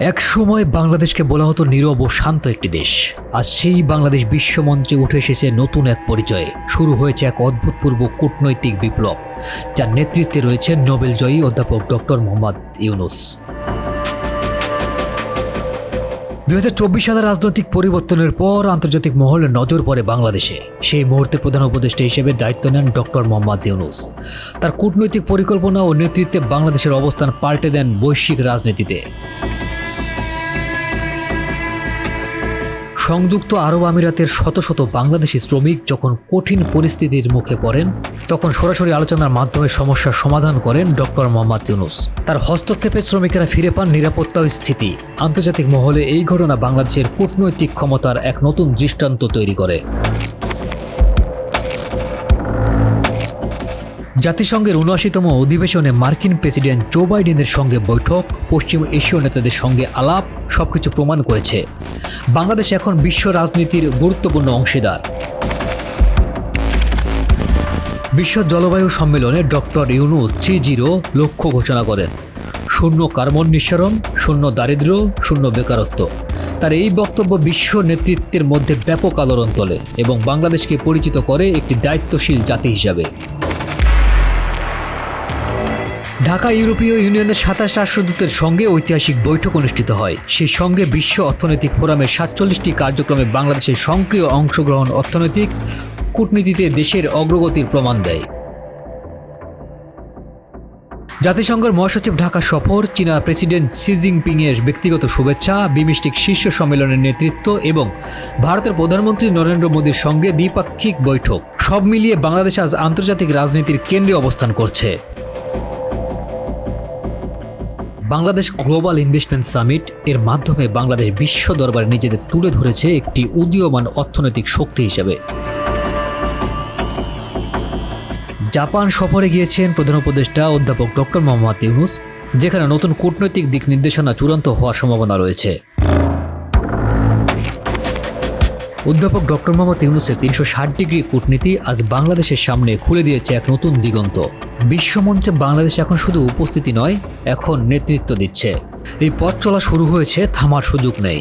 এক সময় বাংলাদেশকে বলা হতো নীরব ও শান্ত একটি দেশ। আজ সেই বাংলাদেশ বিশ্বমঞ্চে উঠে এসেছে নতুন এক পরিচয়ে। শুরু হয়েছে এক অদ্ভুতপূর্ব কূটনৈতিক বিপ্লব, যার নেতৃত্বে রয়েছে নোবেলজয়ী অধ্যাপক ডক্টর মোহাম্মদ ইউনুস। দুই হাজার চব্বিশ সালের রাজনৈতিক পরিবর্তনের পর আন্তর্জাতিক মহলে নজর পড়ে বাংলাদেশে। সেই মুহূর্তে প্রধান উপদেষ্টা হিসেবে দায়িত্ব নেন ডক্টর মোহাম্মদ ইউনুস। তার কূটনৈতিক পরিকল্পনা ও নেতৃত্বে বাংলাদেশের অবস্থান পাল্টে দেন বৈশ্বিক রাজনীতিতে। সংযুক্ত আরব আমিরাতের শত শত বাংলাদেশি শ্রমিক যখন কঠিন পরিস্থিতির মুখে পড়েন, তখন সরাসরি আলোচনার মাধ্যমে সমস্যার সমাধান করেন ডক্টর মোহাম্মদ ইউনুস। তার হস্তক্ষেপে শ্রমিকেরা ফিরে পান নিরাপত্তা স্থিতি। আন্তর্জাতিক মহলে এই ঘটনা বাংলাদেশের কূটনৈতিক ক্ষমতার এক নতুন দৃষ্টান্ত তৈরি করে। জাতিসংঘের উনআশিতম অধিবেশনে মার্কিন প্রেসিডেন্ট জো বাইডেনের সঙ্গে বৈঠক, পশ্চিম এশীয় নেতাদের সঙ্গে আলাপ, সবকিছু প্রমাণ করেছে। বাংলাদেশ এখন বিশ্ব রাজনীতির গুরুত্বপূর্ণ অংশীদার। বিশ্ব জলবায়ু সম্মেলনে ডক্টর ইউনুস থ্রি জিরো লক্ষ্য ঘোষণা করেন। শূন্য কার্বন নিঃসরণ, শূন্য দারিদ্র্য, শূন্য বেকারত্ব। তার এই বক্তব্য বিশ্ব নেতৃত্বের মধ্যে ব্যাপক আলোড়ন তোলে এবং বাংলাদেশকে পরিচিত করে একটি দায়িত্বশীল জাতি হিসাবে। ঢাকা ইউরোপীয় ইউনিয়নের সাতাশ রাষ্ট্রদূতের সঙ্গে ঐতিহাসিক বৈঠক অনুষ্ঠিত হয়। সেই সঙ্গে বিশ্ব অর্থনৈতিক ফোরামের সাতচল্লিশটি কার্যক্রমে বাংলাদেশের সক্রিয় অংশগ্রহণ অর্থনৈতিক কূটনীতিতে দেশের অগ্রগতির প্রমাণ দেয়। জাতিসংঘের মহাসচিব ঢাকা সফর, চীনা প্রেসিডেন্ট শি জিনপিং এর ব্যক্তিগত শুভেচ্ছা, বিমিষ্টিক শীর্ষ সম্মেলনের নেতৃত্ব এবং ভারতের প্রধানমন্ত্রী নরেন্দ্র মোদীর সঙ্গে দ্বিপাক্ষিক বৈঠক। সব মিলিয়ে বাংলাদেশ আজ আন্তর্জাতিক রাজনীতির কেন্দ্রে অবস্থান করছে। বাংলাদেশ গ্লোবাল ইনভেস্টমেন্ট সামিট এর মাধ্যমে বাংলাদেশ বিশ্ব দরবারে নিজেদের তুলে ধরেছে একটি উদীয়মান অর্থনৈতিক শক্তি হিসেবে। জাপান সফরে গিয়েছেন প্রধান উপদেষ্টা অধ্যাপক ডক্টর মোহাম্মদ ইউনুস, যেখানে নতুন কূটনৈতিক দিক নির্দেশনা চূড়ান্ত হওয়ার সম্ভাবনা রয়েছে। অধ্যাপক ডক্টর মোহাম্মদ ইউনুসের তিনশো ষাট ডিগ্রি কূটনীতি আজ বাংলাদেশের সামনে খুলে দিয়েছে এক নতুন দিগন্ত। বিশ্বমঞ্চে বাংলাদেশ এখন শুধু উপস্থিতি নয়, এখন নেতৃত্ব দিচ্ছে। এই পথ চলা শুরু হয়েছে, থামার সুযোগ নেই।